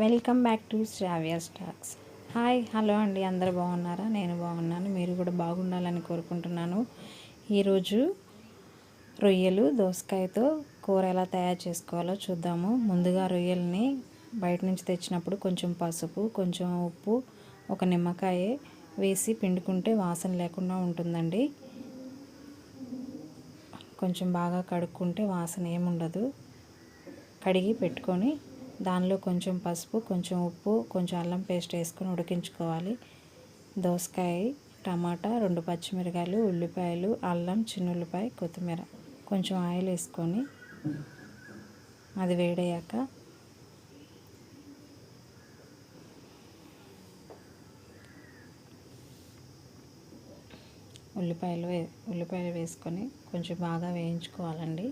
Welcome back to Shravya stocks hi hello అండి. అందరు బాగున్నారా? నేను బాగున్నాను. మీరు కూడా బాగుండాలని కోరుకుంటున్నాను. ఈరోజు రొయ్యలు దోసకాయతో కూర ఎలా తయారు చేసుకోవాలో చూద్దాము. ముందుగా రొయ్యల్ని బయట నుంచి తెచ్చినప్పుడు కొంచెం పసుపు కొంచెం ఉప్పు ఒక నిమ్మకాయ వేసి పిండుకుంటే వాసన లేకుండా ఉంటుందండి. కొంచెం బాగా కడుక్కుంటే వాసన ఏముండదు. కడిగి పెట్టుకొని దానిలో కొంచెం పసుపు కొంచెం ఉప్పు కొంచెం అల్లం పేస్ట్ వేసుకొని ఉడికించుకోవాలి. దోసకాయ టమాటా రెండు పచ్చిమిరకాయలు ఉల్లిపాయలు అల్లం చిన్న ఉల్లిపాయ కొత్తిమీర. కొంచెం ఆయిల్ వేసుకొని అది వేడయ్యాక ఉల్లిపాయలు ఉల్లిపాయలు వేసుకొని కొంచెం బాగా వేయించుకోవాలండి.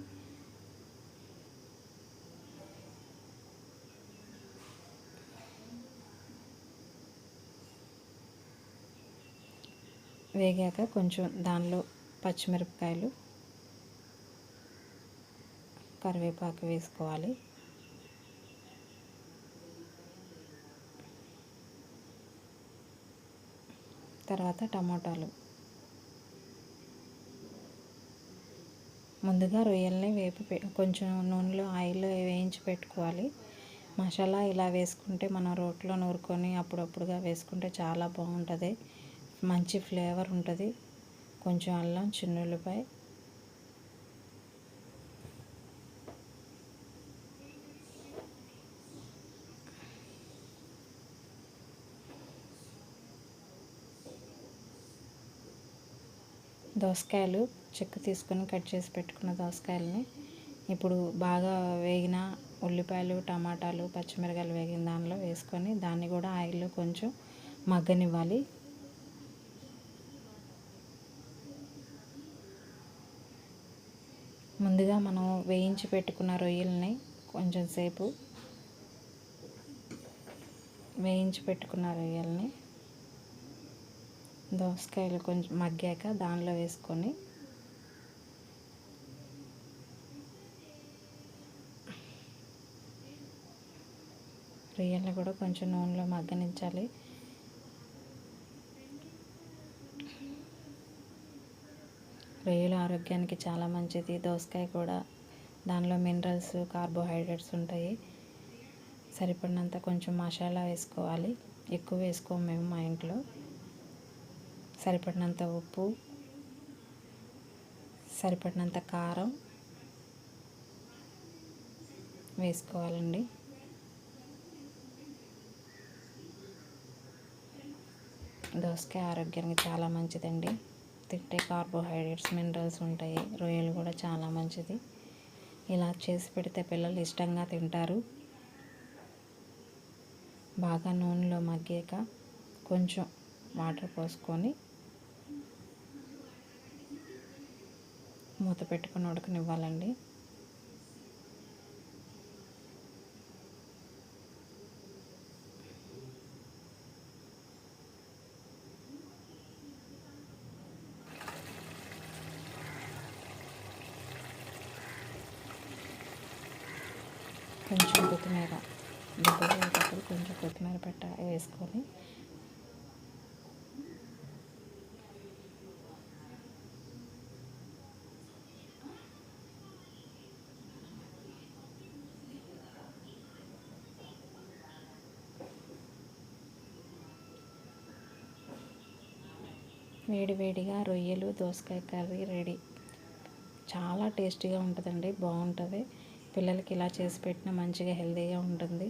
వేగాక కొంచెం దానిలో పచ్చిమిరపకాయలు కరివేపాకు వేసుకోవాలి. తర్వాత టమాటాలు. ముందుగా రొయ్యల్ని వేపి కొంచెం నూనెలో ఆయిల్లో వేయించి పెట్టుకోవాలి. మసాలా ఇలా వేసుకుంటే మనం రోట్లో నూరుకొని అప్పుడప్పుడుగా వేసుకుంటే చాలా బాగుంటుంది. మంచి ఫ్లేవర్ ఉంటుంది. కొంచెం అల్లం చిన్నులపై. దోసకాయలు చెక్కు తీసుకొని కట్ చేసి పెట్టుకున్న దోసకాయలని. ఇప్పుడు బాగా వేగిన ఉల్లిపాయలు టమాటాలు పచ్చిమిరకాయలు వేగిన దానిలో వేసుకొని దాన్ని కూడా ఆయిల్లో కొంచెం మగ్గనివ్వాలి. ముందుగా మనం వేయించి పెట్టుకున్న రొయ్యల్ని కొంచెం సేపు వేయించి పెట్టుకున్న రొయ్యల్ని దోసకాయలు కొంచెం మగ్గాక దానిలో వేసుకొని రొయ్యల్ని కూడా కొంచెం నూనెలో మగ్గనించాలి. రొయ్యలు ఆరోగ్యానికి చాలా మంచిది. దోసకాయ కూడా దానిలో మినరల్స్ కార్బోహైడ్రేట్స్ ఉంటాయి. సరిపడినంత కొంచెం మసాలా వేసుకోవాలి. ఎక్కువ వేసుకోము మేము మా ఇంట్లో. సరిపడినంత ఉప్పు సరిపడినంత కారం వేసుకోవాలండి. దోసకాయ ఆరోగ్యానికి చాలా మంచిదండి. తింటే కార్బోహైడ్రేట్స్ మినరల్స్ ఉంటాయి. రొయ్యలు కూడా చాలా మంచిది. ఇలా చేసి పెడితే పిల్లలు ఇష్టంగా తింటారు. బాగా నూనెలో మగ్గాక కొంచెం వాటర్ పోసుకొని మూత పెట్టుకొని ఉడకనివ్వాలండి. కొంచెం కొత్తిమీర దగ్గర కొంచెం కొత్తిమీర పెట్ట వేసుకొని వేడివేడిగా రొయ్యలు దోసకాయ కర్రీ రెడీ. చాలా టేస్టీగా ఉంటుందండి బాగుంటుంది. పిల్లలకి ఇలా చేసి పెట్టిన మంచిగా హెల్తీగా ఉంటుంది.